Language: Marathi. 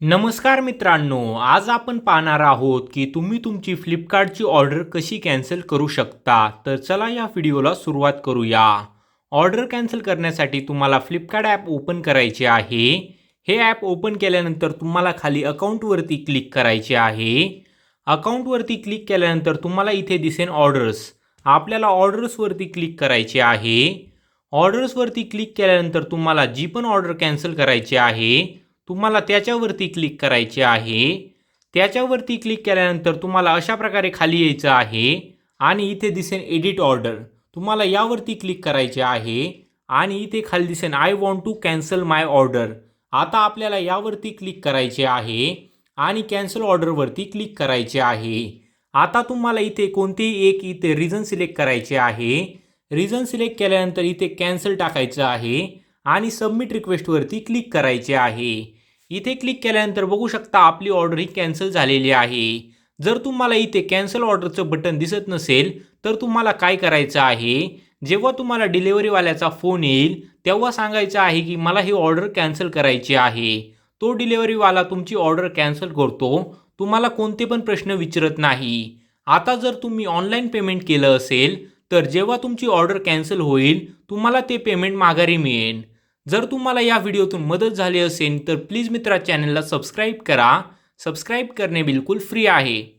नमस्कार मित्रांनो आज आपण पाहणार आहोत की तुम्ही तुमची फ्लिपकार्टची ऑर्डर कशी कॅन्सल करू शकता. तर चला या व्हिडिओला सुरुवात करूया. ऑर्डर कॅन्सल करण्यासाठी तुम्हाला फ्लिपकार्ट ॲप ओपन करायचे आहे. हे ॲप ओपन केल्यानंतर तुम्हाला खाली अकाउंटवरती क्लिक करायचे आहे. अकाउंटवरती क्लिक केल्यानंतर तुम्हाला इथे दिसेन ऑर्डर्स. आपल्याला ऑर्डर्सवरती क्लिक करायचे आहे. ऑर्डर्सवरती क्लिक केल्यानंतर तुम्हाला जी पण ऑर्डर कॅन्सल करायची आहे तुम्हाला त्याच्यावरती क्लिक करायचे आहे. त्याच्यावरती क्लिक केल्यानंतर तुम्हाला अशा प्रकारे खाली यायचं आहे आणि इथे दिसेन एडिट ऑर्डर तुम्हाला यावरती क्लिक करायचे आहे आणि इथे खाली दिसेन I want to cancel my order आता आपल्याला यावरती क्लिक करायचे आहे आणि कॅन्सल ऑर्डरवरती क्लिक करायचे आहे. आता तुम्हाला इथे कोणतेही एक इथे रिझन सिलेक्ट करायचे आहे. रिझन सिलेक्ट केल्यानंतर इथे कॅन्सल टाकायचं आहे आणि सबमिट रिक्वेस्टवरती क्लिक करायचे आहे. इथे क्लिक केल्यानंतर बघू शकता आपली ऑर्डर ही कॅन्सल झालेली आहे. जर तुम्हाला इथे कॅन्सल ऑर्डरचं बटन दिसत नसेल तर तुम्हाला काय करायचं आहे? जेव्हा तुम्हाला डिलेवरीवाल्याचा फोन येईल तेव्हा सांगायचं आहे की मला ही ऑर्डर कॅन्सल करायची आहे. तो डिलेवरीवाला तुमची ऑर्डर कॅन्सल करतो. तुम्हाला कोणते पण प्रश्न विचारत नाही. आता जर तुम्ही ऑनलाईन पेमेंट केलं असेल तर जेव्हा तुमची ऑर्डर कॅन्सल होईल तुम्हाला ते पेमेंट माघारी मिळेल. जर तुम्हाला या व्हिडिओतून मदत झाली असेल तर प्लीज मित्रा चॅनलला सबस्क्राईब करा. सबस्क्राईब करणे बिलकुल फ्री आहे.